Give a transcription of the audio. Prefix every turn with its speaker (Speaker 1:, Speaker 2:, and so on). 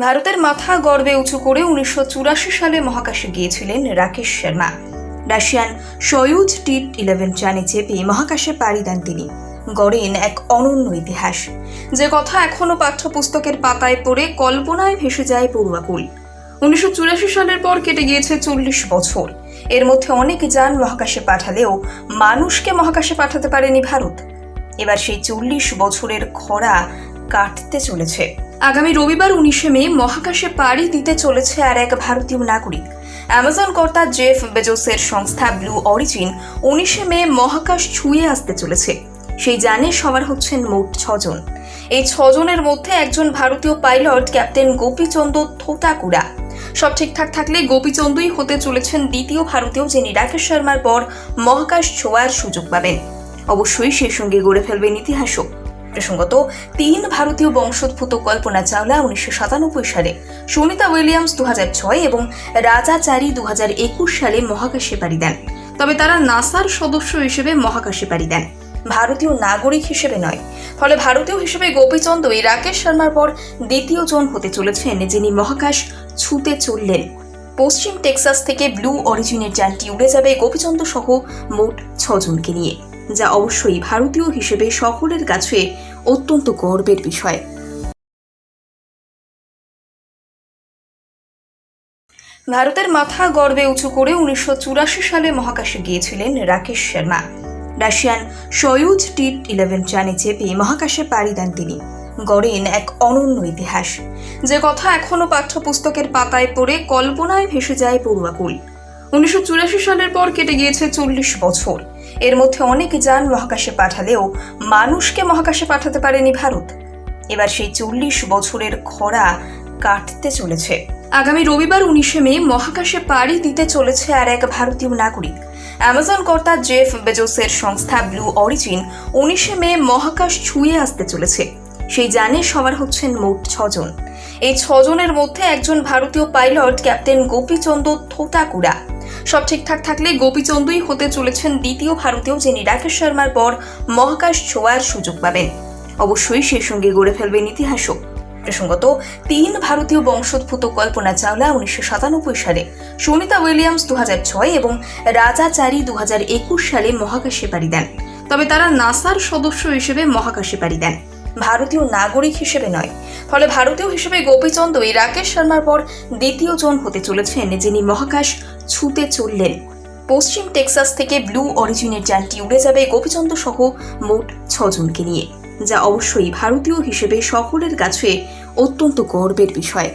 Speaker 1: ভারতের মাথা গর্বে উঁচু করে উনিশশো চুরাশি সালে মহাকাশে গিয়েছিলেন Rakesh Sharma. Russian Soyuz T eleven চানে চেপে মহাকাশে পাড়ি দেন তিনি। গড়েন এক অনন্য ইতিহাস। যে কথা এখনও পাঠ্যপুস্তকের পাতায় পড়ে কল্পনায় ভেসে যায় পড়ুয়াকুল উনিশশো চুরাশি সালের পর কেটে গিয়েছে চল্লিশ বছর। এর মধ্যে অনেক যান মহাকাশে পাঠালেও মানুষকে মহাকাশে পাঠাতে পারেনি ভারত। এবার সেই চল্লিশ বছরের খরা কাটতে চলেছে। আগামী রবিবার উনিশে মে মহাকাশে পাড়ি দিতে চলেছে আর এক ভারতীয় নাগরিক। অ্যামাজন কর্তা জেফ বেজোসের সংস্থা ব্লু অরিজিন উনিশে মে মহাকাশ ছুঁয়ে আসতে চলেছে। সেই যানে সবার হচ্ছেন মোট ছজন। এই ছজনের মধ্যে একজন ভারতীয় পাইলট, ক্যাপ্টেন গোপীচন্দ্র থোটাকুড়া সব ঠিকঠাক থাকলে গোপীচন্দ্রই হতে চলেছেন দ্বিতীয় ভারতীয় যিনি রাকেশ শর্মার পর মহাকাশ ছোঁয়ার সুযোগ পাবেন। অবশ্যই সেই সঙ্গে গড়ে ফেলবেন ইতিহাসও। প্রসঙ্গত, তিন ভারতীয় বংশোদ্ভূত কল্পনা চাওলা উনিশশো সাতানব্বই সালে সুনিতা উইলিয়ামস দু ছয় এবং রাজা চারি দু একুশ সালে মহাকাশে পাড়ি দেন। তবে তারা নাসার সদস্য হিসেবে মহাকাশে পাড়ি দেন, ভারতীয় নাগরিক হিসেবে নয়। ফলে ভারতীয় হিসেবে গোপীচন্দ্রই রাকেশ শর্মার পর দ্বিতীয় জন হতে চলেছেন, যিনি মহাকাশ ছুঁতে চললেন। পশ্চিম টেক্সাস থেকে ব্লু অরিজিনের যানটি উড়ে যাবে গোপীচন্দ্র সহ মোট ছজনকে নিয়ে। যা অবশ্যই ভারতীয় হিসেবে সকলের কাছে অত্যন্ত গর্বের বিষয়। ভারতের মাথা গর্বে উঁচু করে উনিশশো চুরাশি সালে মহাকাশে গিয়েছিলেন Rakesh Sharma. Russian Soyuz T eleven চানে চেপে মহাকাশে পাড়ি দেন তিনি। গড়েন এক অনন্য ইতিহাস। যে কথা এখনও পাঠ্যপুস্তকের পাতায় পড়ে কল্পনায় ভেসে যায় পড়ুয়াকুল উনিশশো চুরাশি সালের পর কেটে গিয়েছে চল্লিশ বছর। এর মধ্যে অনেক যান মহাকাশে পাঠালেও মানুষকে মহাকাশে পাঠাতে পারেনি ভারত। এবার সেই চল্লিশ বছরের খরা কাটতে চলেছে। আগামী রবিবার উনিশে মে মহাকাশে পাড়ি দিতে চলেছে আর এক ভারতীয় নাগরিক। অ্যামাজন কর্তা জেফ বেজোসের সংস্থা ব্লু অরিজিন উনিশে মে মহাকাশ ছুঁয়ে আসতে চলেছে। সেই যানে সবার হচ্ছেন মোট ছজন। এই ছজনের মধ্যে একজন ভারতীয় পাইলট ক্যাপ্টেন গোপীচন্দ্র থোটাকুড়া সব ঠিকঠাক থাকলে গোপীচন্দ্রই হতে চলেছেন দ্বিতীয় ভারতীয় যিনি রাকেশ শর্মার পর মহাকাশ ছোঁয়ার সুযোগ পাবেন। অবশ্যই সেই সঙ্গে গড়ে ফেলবেন ইতিহাসও। প্রসঙ্গত, তিন ভারতীয় বংশোদ্ভূত কল্পনা চাওলা উনিশশো সাতানব্বই সালে সুনিতা উইলিয়ামস দু ছয় এবং রাজা চারি দু একুশ সালে মহাকাশে পাড়ি দেন। তবে তারা নাসার সদস্য হিসেবে মহাকাশে পাড়ি দেন। ভারতীয় নাগরিক হিসেবে নয়। ফলে ভারতীয় হিসেবে গোপীচন্দ্রই রাকেশ শর্মার পর দ্বিতীয় জন হতে চলেছেন যিনি মহাকাশ ছুঁতে চললেন। পশ্চিম টেক্সাস থেকে ব্লু অরিজিনের যানটি উড়ে যাবে গোপীচন্দ্র সহ মোট ছজনকে নিয়ে, যা অবশ্যই ভারতীয় হিসেবে সকলের কাছে অত্যন্ত গর্বের বিষয়।